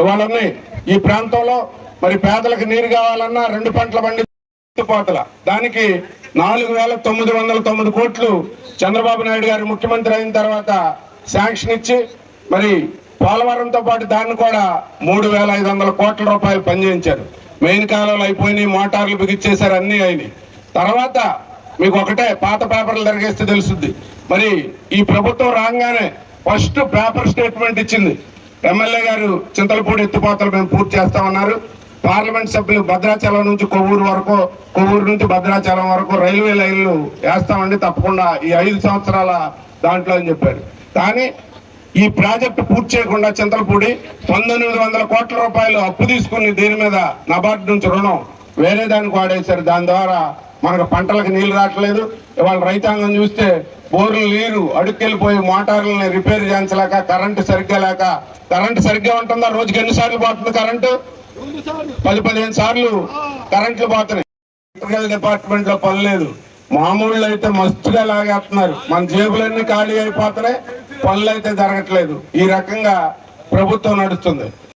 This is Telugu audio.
ఇవాళ ఈ ప్రాంతంలో మరి పేదలకు నీరు కావాలన్నా రెండు పంటల బండి దానికి నాలుగు వేల తొమ్మిది వందల తొమ్మిది కోట్లు చంద్రబాబు నాయుడు గారు ముఖ్యమంత్రి అయిన తర్వాత శాంక్షన్ ఇచ్చి మరి పోలవరంతో పాటు దాన్ని కూడా మూడు వేల ఐదు వందల కోట్ల రూపాయలు పనిచేయించారు. మెయిన్ కాలువలు అయిపోయినాయి మోటార్లు బిగిచ్చేశారు అన్నీ అయినాయి. తర్వాత మీకు ఒకటే పాత పేపర్లు తిరిగేస్తే తెలుస్తుంది. మరి ఈ ప్రభుత్వం రాగానే ఫస్ట్ పేపర్ స్టేట్మెంట్ ఇచ్చింది. ఎమ్మెల్యే గారు చింతలపూడి ఎత్తిపోతలు మేము పూర్తి చేస్తామన్నారు పార్లమెంట్ సభ్యులు భద్రాచలం నుంచి కొవ్వూరు వరకు కొవ్వూరు నుంచి భద్రాచలం వరకు రైల్వే లైన్లు వేస్తామండి తప్పకుండా. ఈ ఐదు సంవత్సరాల దాంట్లో అని చెప్పారు. కానీ ఈ ప్రాజెక్టు పూర్తి చేయకుండా చింతలపూడి పంతొమ్మిది వందల కోట్ల రూపాయలు అప్పు తీసుకుని దీని మీద నబార్డు నుంచి రుణం వేరే దానికి వాడేశారు. దాని ద్వారా మనకు పంటలకు నీళ్ళు రావట్లేదు. ఇవాళ రైతాంగం చూస్తే బోర్లు నీరు అడుక్కెళ్ళిపోయి మోటార్లని రిపేర్ చేయించలేక కరెంటు సరిగ్గా లేక కరెంటు సరిగ్గా ఉంటుందా? రోజుకి ఎన్నిసార్లు పోతుంది కరెంటు? పది పదిహేను సార్లు కరెంట్లు పోతున్నాయి. ఎలక్ట్రికల్ డిపార్ట్మెంట్లో పని లేదు. మామూళ్ళు అయితే మస్తుగా లాగేస్తున్నారు. మన జేబులన్నీ ఖాళీ అయిపోతున్నాయి. పనులు అయితే జరగట్లేదు. ఈ రకంగా ప్రభుత్వం నడుస్తుంది.